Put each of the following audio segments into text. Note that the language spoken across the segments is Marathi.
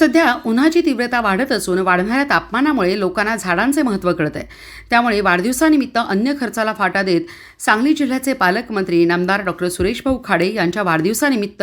सध्या उन्हाची तीव्रता वाढत असून वाढणाऱ्या तापमानामुळे लोकांना झाडांचे महत्त्व कळत आहे त्यामुळे वाढदिवसानिमित्त अन्य खर्चाला फाटा देत सांगली जिल्ह्याचे पालकमंत्री नामदार डॉक्टर सुरेशभाऊ खाडे यांच्या वाढदिवसानिमित्त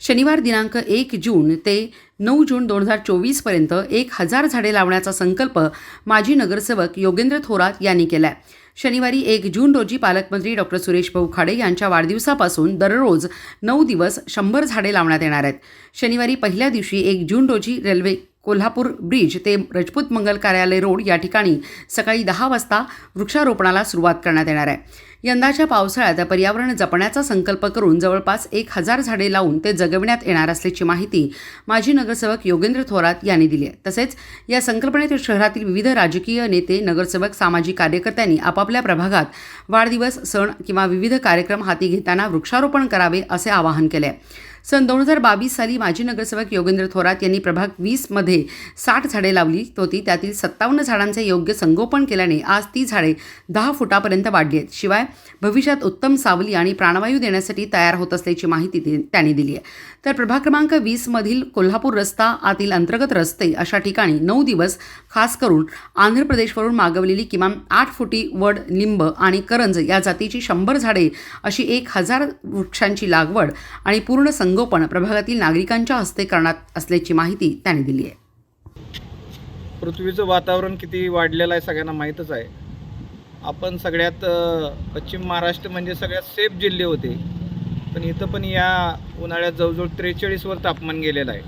शनिवार दिनांक एक जून ते नऊ जून दोन हजार चोवीसपर्यंत एक हजार झाडे लावण्याचा संकल्प माजी नगरसेवक योगेंद्र थोरात यांनी केला आहे शनिवारी एक जून रोजी पालकमंत्री डॉक्टर सुरेश भाऊ खाडे यांच्या वाढदिवसापासून दररोज नऊ दिवस शंभर झाडे लावण्यात येणार आहेत. शनिवारी पहिल्या दिवशी एक जून रोजी रेल्वे कोल्हापूर ब्रिज ते रजपूत मंगल कार्यालय रोड या ठिकाणी सकाळी दहा वाजता वृक्षारोपणाला सुरुवात करण्यात येणार आहे. यंदाच्या पावसाळ्यात पर्यावरण जपण्याचा संकल्प करून जवळपास एक हजार झाडे लावून ते जगविण्यात येणार असल्याची माहिती माजी नगरसेवक योगेंद्र थोरात यांनी दिली आहे. तसेच या संकल्पनेत शहरातील विविध राजकीय नेते नगरसेवक सामाजिक कार्यकर्त्यांनी आपापल्या प्रभागात वाढदिवस सण किंवा विविध कार्यक्रम हाती घेताना वृक्षारोपण करावे असे आवाहन केले आहे. सन दोन हजार बावीस साली माजी नगरसेवक योगेंद्र थोरात यांनी प्रभाग वीसमध्ये साठ झाडे लावली होती. त्यातील सत्तावन्न झाडांचे योग्य संगोपन केल्याने आज ती झाडे दहा फुटापर्यंत वाढली आहेत. शिवाय भविष्यात उत्तम सावली आणि प्राणवायू देण्यासाठी तयार होत असल्याची माहिती त्यांनी दिली आहे. तर प्रभाग क्रमांक वीसमधील कोल्हापूर रस्ता आतील अंतर्गत रस्ते अशा ठिकाणी नऊ दिवस खास करून आंध्र प्रदेशवरून मागवलेली किमान आठ फुटी वड लिंब आणि करंज या जातीची शंभर झाडे अशी एक हजार वृक्षांची लागवड आणि पूर्ण संग संगोपन प्रभागातील नागरिकांच्या हस्ते करण्यात असल्याची माहिती त्यांनी दिली आहे. पृथ्वीचं वातावरण किती वाढलेलं आहे सगळ्यांना माहीतच आहे. आपण सगळ्यात पश्चिम महाराष्ट्र म्हणजे सगळ्यात सेफ जिल्हे होते. पण इथं पण या उन्हाळ्यात जवळजवळ त्रेचाळीसवर तापमान गेलेलं आहे.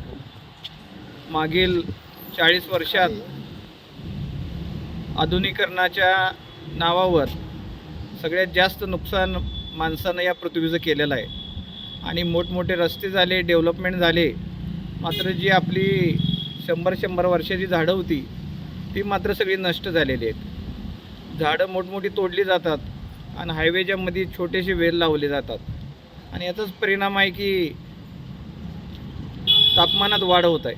मागील चाळीस वर्षात आधुनिकरणाच्या नावावर सगळ्यात जास्त नुकसान माणसानं या पृथ्वीचं केलेलं आहे. आणि मोठमोठे रस्ते झाले डेव्हलपमेंट झाले. मात्र जी आपली शंभर शंभर वर्षाची झाडं होती ती मात्र सगळी नष्ट झालेली आहेत. झाडं मोठमोठी तोडली जातात आणि हायवेच्यामध्ये छोटेसे वेल लावले जातात. आणि याचाच परिणाम आहे की तापमानात वाढ होत आहे.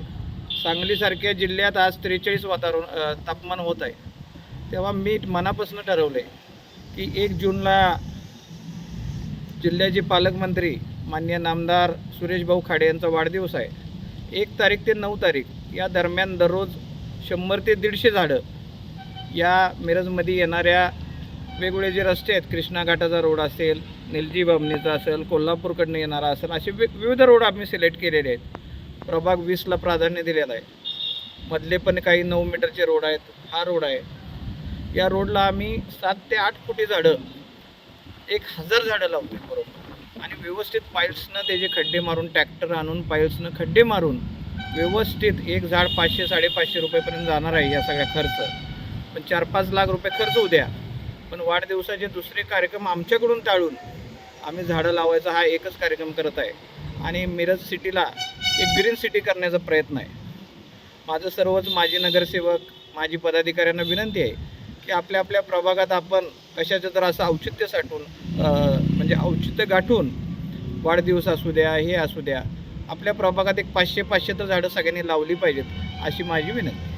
सांगलीसारख्या जिल्ह्यात आज त्रेचाळीस वातावरण तापमान होत आहे. तेव्हा मी मनापासून ठरवलं आहे की एक जूनला जिल्ह्याचे पालकमंत्री मान्य नामदार सुरेश भाऊ खाडे यांचा वाढदिवस आहे. एक तारीख ते नऊ तारीख या दरम्यान दररोज शंभर ते दीडशे झाडं या मिरजमध्ये येणाऱ्या वेगवेगळे जे रस्ते आहेत कृष्णा घाटाचा रोड असेल निलजी बामणीचा असेल कोल्हापूरकडनं येणारा असेल असे वे विविध रोड आम्ही सिलेक्ट केलेले आहेत. प्रभाग वीसला प्राधान्य दिलेलं आहे. मधले पण काही नऊ मीटरचे रोड आहेत हा रोड आहे. या रोडला आम्ही सात ते आठ फुटी झाडं एक हजार झाडं लावली बरोबर. आणि व्यवस्थित पाईल्सनं त्याचे खड्डे मारून ट्रॅक्टर आणून पाईल्सनं खड्डे मारून व्यवस्थित एक झाड पाचशे साडेपाचशे रुपयेपर्यंत जाणार आहे या सगळ्या खर्च. पण चार पाच लाख रुपये खर्च उद्या पण वाढदिवसाचे दुसरे कार्यक्रम आमच्याकडून टाळून आम्ही झाडं लावायचा हा एकच कार्यक्रम करत आहे. आणि मिरज सिटीला एक ग्रीन सिटी करण्याचा प्रयत्न आहे. माझं सर्वच माजी नगरसेवक माजी पदाधिकाऱ्यांना विनंती आहे की आपल्या आपल्या प्रभागात आपण कशाचं तर असं औचित्य साठवून म्हणजे औचित्य गाठून वाढदिवस असू द्या हे असू द्या आपल्या प्रभागात एक पाचशे पाचशे तर झाडं सगळ्यांनी लावली पाहिजेत अशी माझी विनंती